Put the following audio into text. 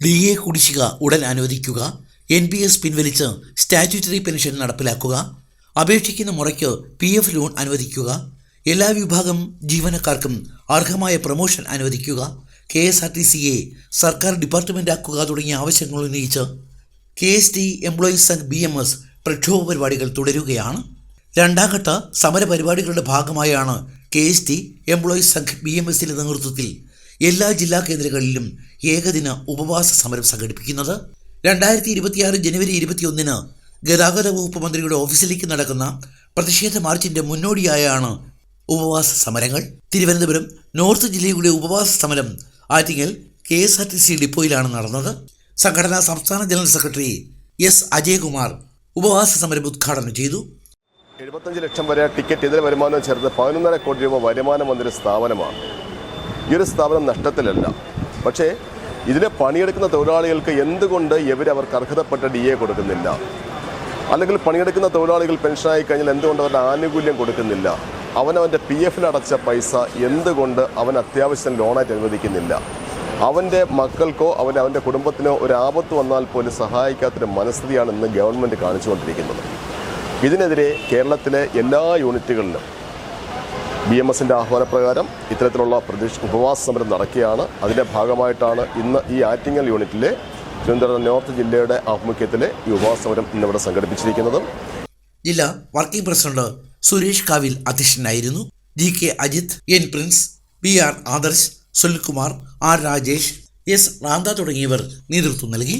D A കുടിശ്ശിക ഉടൻ അനുവദിക്കുക എൻ പി എസ് പിൻവലിച്ച് സ്റ്റാറ്റ്യൂട്ടറി പെൻഷൻ നടപ്പിലാക്കുക അപേക്ഷിക്കുന്ന മുറയ്ക്ക് പി എഫ് ലോൺ അനുവദിക്കുക എല്ലാ വിഭാഗം ജീവനക്കാർക്കും അർഹമായ പ്രൊമോഷൻ അനുവദിക്കുക കെ എസ് ആർ ടി സിയെ സർക്കാർ ഡിപ്പാർട്ട്മെന്റാക്കുക തുടങ്ങിയ ആവശ്യങ്ങൾ ഉന്നയിച്ച് K S T employees Sangh B M S പ്രക്ഷോഭ പരിപാടികൾ തുടരുകയാണ്. രണ്ടാം ഘട്ട സമരപരിപാടികളുടെ ഭാഗമായാണ് K S T employees Sangh B M എസിന്റെ നേതൃത്വത്തിൽ എല്ലാ ജില്ലാ കേന്ദ്രങ്ങളിലും ഏകദിന ഉപവാസ സമരം സംഘടിപ്പിക്കുന്നത്. രണ്ടായിരത്തി ഇരുപത്തിയാറ് ജനുവരി ഇരുപത്തിയൊന്നിന് ഗതാഗത വകുപ്പ് മന്ത്രിയുടെ ഓഫീസിലേക്ക് നടക്കുന്ന പ്രതിഷേധ മാർച്ചിന്റെ മുന്നോടിയായാണ് ഉപവാസ സമരങ്ങൾ. തിരുവനന്തപുരം നോർത്ത് ജില്ലയുടെ ഉപവാസ സമരം Attingal K S R T C ഡിപ്പോയിലാണ് നടന്നത്. സംഘടനാ സംസ്ഥാന ജനറൽ സെക്രട്ടറി എസ് അജയകുമാർ ഉപവാസ സമരം ഉദ്ഘാടനം ചെയ്തു. എഴുപത്തഞ്ച് ലക്ഷം വരെ ടിക്കറ്റ് ഇതര വരുമാനം ചേർത്ത് പതിനൊന്നര കോടി രൂപ വരുമാനം വന്നൊരു സ്ഥാപനമാണ്. ഈ ഒരു സ്ഥാപനം നഷ്ടത്തിലല്ല. പക്ഷേ ഇതിനെ പണിയെടുക്കുന്ന തൊഴിലാളികൾക്ക് എന്തുകൊണ്ട് ഇവർ അവർക്ക് അർഹതപ്പെട്ട ഡി എ കൊടുക്കുന്നില്ല? അല്ലെങ്കിൽ പണിയെടുക്കുന്ന തൊഴിലാളികൾ പെൻഷനായി കഴിഞ്ഞാൽ എന്തുകൊണ്ട് അവരുടെ ആനുകൂല്യം കൊടുക്കുന്നില്ല? അവനവന്റെ പി എഫിൽ അടച്ച പൈസ എന്തുകൊണ്ട് അവൻ അത്യാവശ്യം ലോണായിട്ട് അനുവദിക്കുന്നില്ല? അവന്റെ മക്കൾക്കോ അവൻ അവന്റെ കുടുംബത്തിനോ ഒരു ആപത്ത് വന്നാൽ പോലും സഹായിക്കാത്തൊരു മനസ്ഥിതിയാണ് ഇന്ന് ഗവൺമെന്റ് കാണിച്ചുകൊണ്ടിരിക്കുന്നത്. ഇതിനെതിരെ കേരളത്തിലെ എല്ലാ യൂണിറ്റുകളിലും ബി എം എസിന്റെ ആഹ്വാനപ്രകാരം ഇത്തരത്തിലുള്ള പ്രതിഷ് ഉപവാസ സമരം നടക്കുകയാണ്. അതിന്റെ ഭാഗമായിട്ടാണ് ഇന്ന് ഈ ആറ്റിങ്ങൽ യൂണിറ്റിലെ തിരുവനന്തപുരം നോർത്ത് ജില്ലയുടെ ആഭിമുഖ്യത്തിലെ ഈ ഉപവാസ സമരം ഇന്നിവിടെ സംഘടിപ്പിച്ചിരിക്കുന്നത്. ജില്ലാ വർക്കിംഗ് പ്രസിഡന്റ് സുരേഷ് കാവിൽ അധ്യക്ഷനായിരുന്നു. G K Ajith N Prince B R Adarsh Sunilkumar R Rajesh S റാന്ത തുടങ്ങിയവർ നേതൃത്വം നൽകി.